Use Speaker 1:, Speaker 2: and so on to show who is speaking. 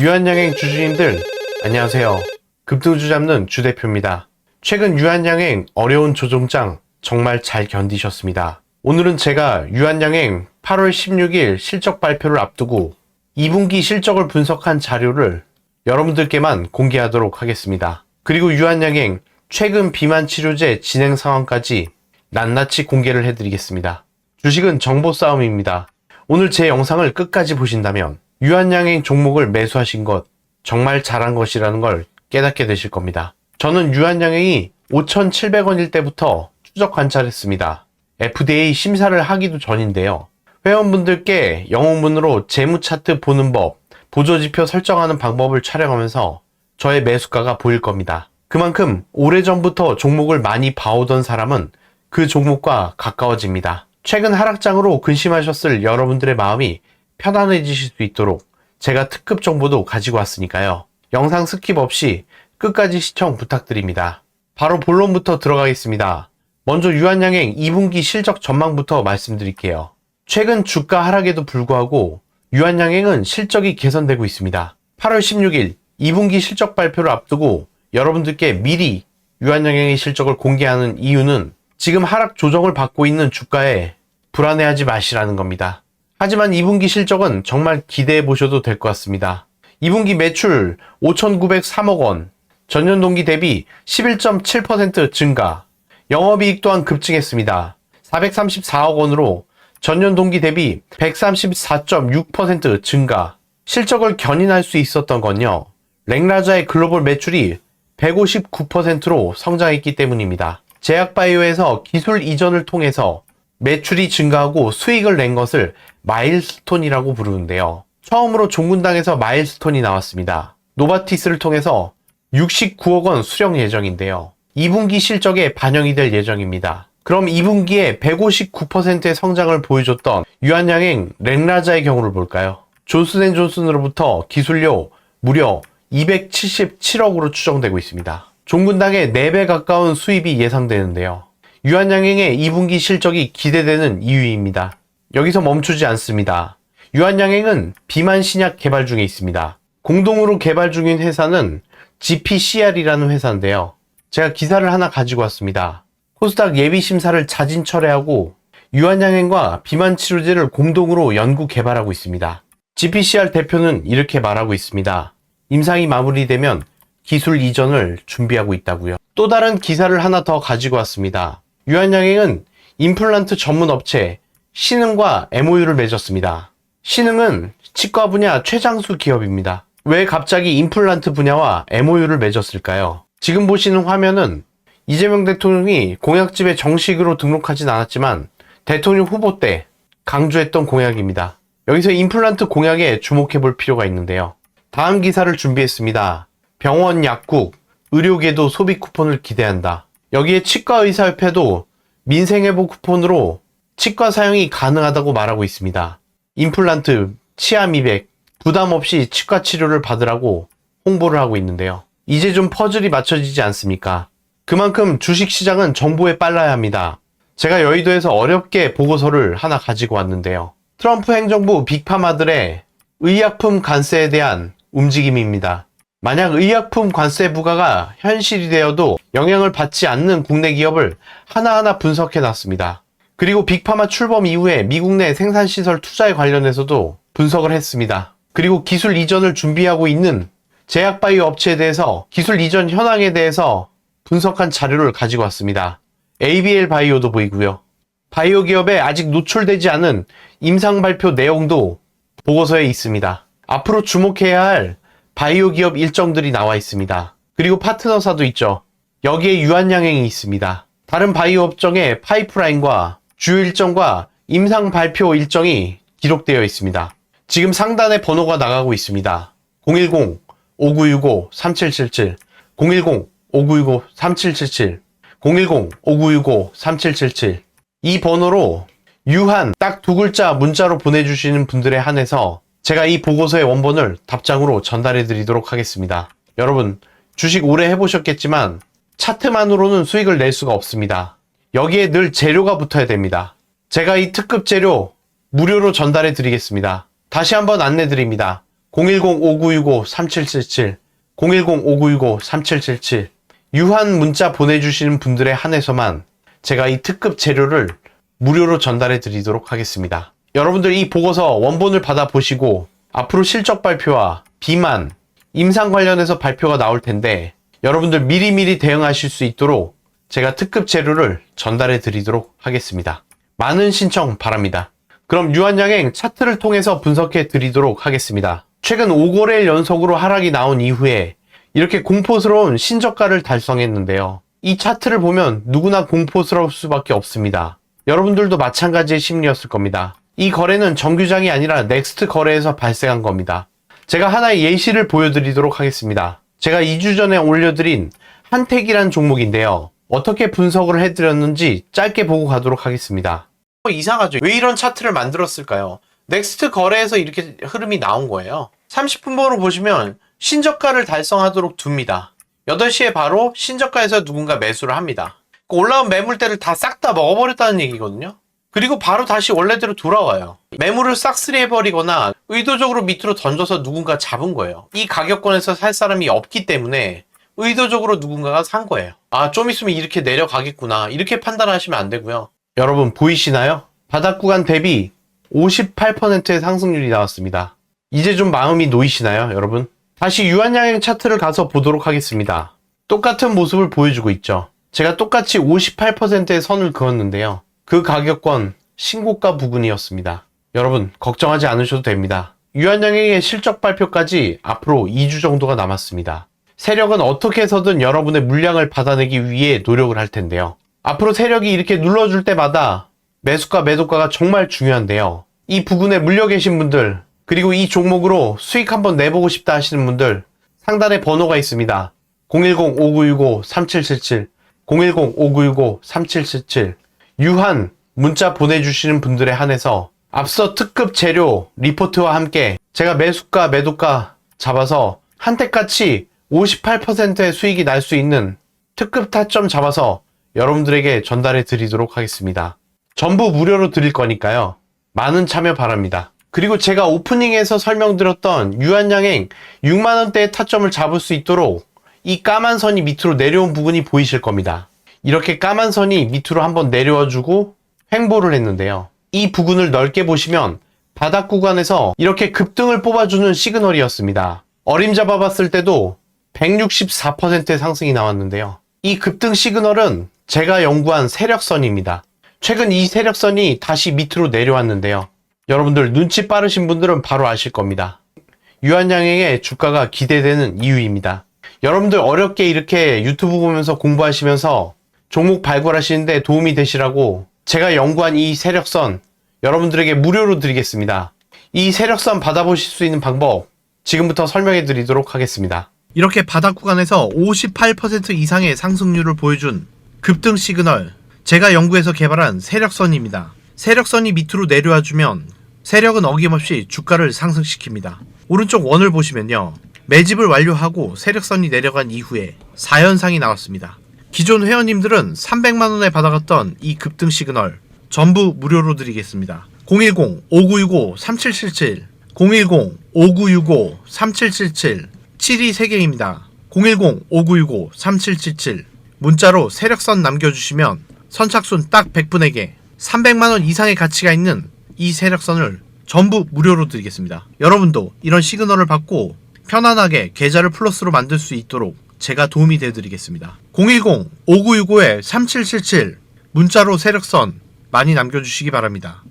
Speaker 1: 유한양행 주주님들 안녕하세요. 급등주 잡는 주 대표입니다. 최근 유한양행 어려운 조종장 정말 잘 견디셨습니다. 오늘은 제가 유한양행 8월 16일 실적 발표를 앞두고 2분기 실적을 분석한 자료를 여러분들께만 공개하도록 하겠습니다. 그리고 유한양행 최근 비만 치료제 진행 상황까지 낱낱이 공개를 해드리겠습니다. 주식은 정보 싸움입니다. 오늘 제 영상을 끝까지 보신다면 유한양행 종목을 매수하신 것 정말 잘한 것이라는 걸 깨닫게 되실 겁니다. 저는 유한양행이 5,700원일 때부터 추적 관찰했습니다. FDA 심사를 하기도 전인데요. 회원분들께 영어문으로 재무 차트 보는 법, 보조지표 설정하는 방법을 촬영하면서 저의 매수가가 보일 겁니다. 그만큼 오래전부터 종목을 많이 봐오던 사람은 그 종목과 가까워집니다. 최근 하락장으로 근심하셨을 여러분들의 마음이 편안해지실 수 있도록 제가 특급 정보도 가지고 왔으니까요. 영상 스킵 없이 끝까지 시청 부탁드립니다. 바로 본론부터 들어가겠습니다. 먼저 유한양행 2분기 실적 전망부터 말씀드릴게요. 최근 주가 하락에도 불구하고 유한양행은 실적이 개선되고 있습니다. 8월 16일 2분기 실적 발표를 앞두고 여러분들께 미리 유한양행의 실적을 공개하는 이유는 지금 하락 조정을 받고 있는 주가에 불안해하지 마시라는 겁니다. 하지만 2분기 실적은 정말 기대해 보셔도 될 것 같습니다. 2분기 매출 5,903억 원, 전년 동기 대비 11.7% 증가, 영업이익 또한 급증했습니다. 434억 원으로 전년 동기 대비 134.6% 증가. 실적을 견인할 수 있었던 건요. 랭라자의 글로벌 매출이 159%로 성장했기 때문입니다. 제약바이오에서 기술 이전을 통해서 매출이 증가하고 수익을 낸 것을 마일스톤이라고 부르는데요. 처음으로 종군당에서 마일스톤이 나왔습니다. 노바티스를 통해서 69억 원 수령 예정인데요. 2분기 실적에 반영이 될 예정입니다. 그럼 2분기에 159%의 성장을 보여줬던 유한양행 랭라자의 경우를 볼까요? 존슨앤존슨으로부터 기술료 무려 277억으로 추정되고 있습니다. 종군당의 4배 가까운 수입이 예상되는데요. 유한양행의 2분기 실적이 기대되는 이유입니다. 여기서 멈추지 않습니다. 유한양행은 비만 신약 개발 중에 있습니다. 공동으로 개발 중인 회사는 GPCR이라는 회사인데요. 제가 기사를 하나 가지고 왔습니다. 코스닥 예비 심사를 자진 철회하고 유한양행과 비만 치료제를 공동으로 연구 개발하고 있습니다. GPCR 대표는 이렇게 말하고 있습니다. 임상이 마무리되면 기술 이전을 준비하고 있다고요. 또 다른 기사를 하나 더 가지고 왔습니다. 유한양행은 임플란트 전문 업체 신흥과 MOU를 맺었습니다. 신흥은 치과 분야 최장수 기업입니다. 왜 갑자기 임플란트 분야와 MOU를 맺었을까요? 지금 보시는 화면은 이재명 대통령이 공약집에 정식으로 등록하진 않았지만 대통령 후보 때 강조했던 공약입니다. 여기서 임플란트 공약에 주목해 볼 필요가 있는데요. 다음 기사를 준비했습니다. 병원 약국, 의료계도 소비 쿠폰을 기대한다. 여기에 치과의사협회도 민생회복 쿠폰으로 치과 사용이 가능하다고 말하고 있습니다. 임플란트, 치아 미백, 부담 없이 치과 치료를 받으라고 홍보를 하고 있는데요. 이제 좀 퍼즐이 맞춰지지 않습니까? 그만큼 주식 시장은 정보에 빨라야 합니다. 제가 여의도에서 어렵게 보고서를 하나 가지고 왔는데요. 트럼프 행정부 빅파마들의 의약품 관세에 대한 움직임입니다. 만약 의약품 관세 부과가 현실이 되어도 영향을 받지 않는 국내 기업을 하나하나 분석해 놨습니다. 그리고 빅파마 출범 이후에 미국 내 생산시설 투자에 관련해서도 분석을 했습니다. 그리고 기술 이전을 준비하고 있는 제약바이오 업체에 대해서 기술 이전 현황에 대해서 분석한 자료를 가지고 왔습니다. ABL 바이오도 보이고요. 바이오 기업에 아직 노출되지 않은 임상 발표 내용도 보고서에 있습니다. 앞으로 주목해야 할 바이오 기업 일정들이 나와 있습니다. 그리고 파트너사도 있죠. 여기에 유한양행이 있습니다. 다른 바이오 업종의 파이프라인과 주요 일정과 임상 발표 일정이 기록되어 있습니다. 지금 상단에 번호가 나가고 있습니다. 010-5965-3777, 010-5965-3777, 010-5965-3777. 이 번호로 유한 딱 두 글자 문자로 보내주시는 분들에 한해서 제가 이 보고서의 원본을 답장으로 전달해 드리도록 하겠습니다. 여러분, 주식 오래 해보셨겠지만 차트만으로는 수익을 낼 수가 없습니다. 여기에 늘 재료가 붙어야 됩니다. 제가 이 특급 재료 무료로 전달해 드리겠습니다. 다시 한번 안내 드립니다. 010-5965-3777, 010-5965-3777 유한 문자 보내주시는 분들에 한해서만 제가 이 특급 재료를 무료로 전달해 드리도록 하겠습니다. 여러분들 이 보고서 원본을 받아보시고 앞으로 실적 발표와 비만, 임상 관련해서 발표가 나올 텐데 여러분들 미리미리 대응하실 수 있도록 제가 특급 재료를 전달해 드리도록 하겠습니다. 많은 신청 바랍니다. 그럼 유한양행 차트를 통해서 분석해 드리도록 하겠습니다. 최근 5거래일 연속으로 하락이 나온 이후에 이렇게 공포스러운 신저가를 달성했는데요. 이 차트를 보면 누구나 공포스러울 수밖에 없습니다. 여러분들도 마찬가지의 심리였을 겁니다. 이 거래는 정규장이 아니라 넥스트 거래에서 발생한 겁니다. 제가 하나의 예시를 보여드리도록 하겠습니다. 제가 2주 전에 올려드린 한택이란 종목인데요. 어떻게 분석을 해드렸는지 짧게 보고 가도록 하겠습니다. 어, 이상하죠. 왜 이런 차트를 만들었을까요? 넥스트 거래에서 이렇게 흐름이 나온 거예요. 30분봉으로 보시면 신저가를 달성하도록 둡니다. 8시에 바로 신저가에서 누군가 매수를 합니다. 그 올라온 매물대를 다 싹 다 먹어버렸다는 얘기거든요. 그리고 바로 다시 원래대로 돌아와요. 매물을 싹쓸이 해버리거나 의도적으로 밑으로 던져서 누군가 잡은 거예요. 이 가격권에서 살 사람이 없기 때문에 의도적으로 누군가가 산 거예요. 아, 좀 있으면 이렇게 내려가겠구나. 이렇게 판단하시면 안 되고요. 여러분, 보이시나요? 바닥 구간 대비 58%의 상승률이 나왔습니다. 이제 좀 마음이 놓이시나요, 여러분? 다시 유한양행 차트를 가서 보도록 하겠습니다. 똑같은 모습을 보여주고 있죠. 제가 똑같이 58%의 선을 그었는데요. 그 가격권 신고가 부근이었습니다. 여러분, 걱정하지 않으셔도 됩니다. 유한양행의 실적 발표까지 앞으로 2주 정도가 남았습니다. 세력은 어떻게 해서든 여러분의 물량을 받아내기 위해 노력을 할 텐데요. 앞으로 세력이 이렇게 눌러줄 때마다 매수가 매도가가 정말 중요한데요. 이 부근에 물려 계신 분들, 그리고 이 종목으로 수익 한번 내보고 싶다 하시는 분들, 상단에 번호가 있습니다. 010-5965-3777, 010-5965-3777, 유한 문자 보내주시는 분들에 한해서 앞서 특급 재료 리포트와 함께 제가 매수가 매도가 잡아서 한때같이 58%의 수익이 날 수 있는 특급 타점 잡아서 여러분들에게 전달해 드리도록 하겠습니다. 전부 무료로 드릴 거니까요. 많은 참여 바랍니다. 그리고 제가 오프닝에서 설명드렸던 유한양행 6만원대의 타점을 잡을 수 있도록 이 까만 선이 밑으로 내려온 부분이 보이실 겁니다. 이렇게 까만 선이 밑으로 한번 내려와 주고 횡보를 했는데요. 이 부분을 넓게 보시면 바닥 구간에서 이렇게 급등을 뽑아주는 시그널이었습니다. 어림 잡아 봤을 때도 164%의 상승이 나왔는데요. 이 급등 시그널은 제가 연구한 세력선입니다. 최근 이 세력선이 다시 밑으로 내려왔는데요. 여러분들 눈치 빠르신 분들은 바로 아실 겁니다. 유한양행의 주가가 기대되는 이유입니다. 여러분들 어렵게 이렇게 유튜브 보면서 공부하시면서 종목 발굴하시는데 도움이 되시라고 제가 연구한 이 세력선 여러분들에게 무료로 드리겠습니다. 이 세력선 받아보실 수 있는 방법 지금부터 설명해 드리도록 하겠습니다. 이렇게 바닥 구간에서 58% 이상의 상승률을 보여준 급등 시그널 제가 연구해서 개발한 세력선입니다. 세력선이 밑으로 내려와 주면 세력은 어김없이 주가를 상승시킵니다. 오른쪽 원을 보시면요. 매집을 완료하고 세력선이 내려간 이후에 4현상이 나왔습니다. 기존 회원님들은 300만원에 받아갔던 이 급등 시그널 전부 무료로 드리겠습니다. 010-5965-3777 010-5965-3777 7이 3개입니다. 010-5965-3777 문자로 세력선 남겨주시면 선착순 딱 100분에게 300만원 이상의 가치가 있는 이 세력선을 전부 무료로 드리겠습니다. 여러분도 이런 시그널을 받고 편안하게 계좌를 플러스로 만들 수 있도록 제가 도움이 되어드리겠습니다. 010-5965-3777 문자로 세력선 많이 남겨주시기 바랍니다.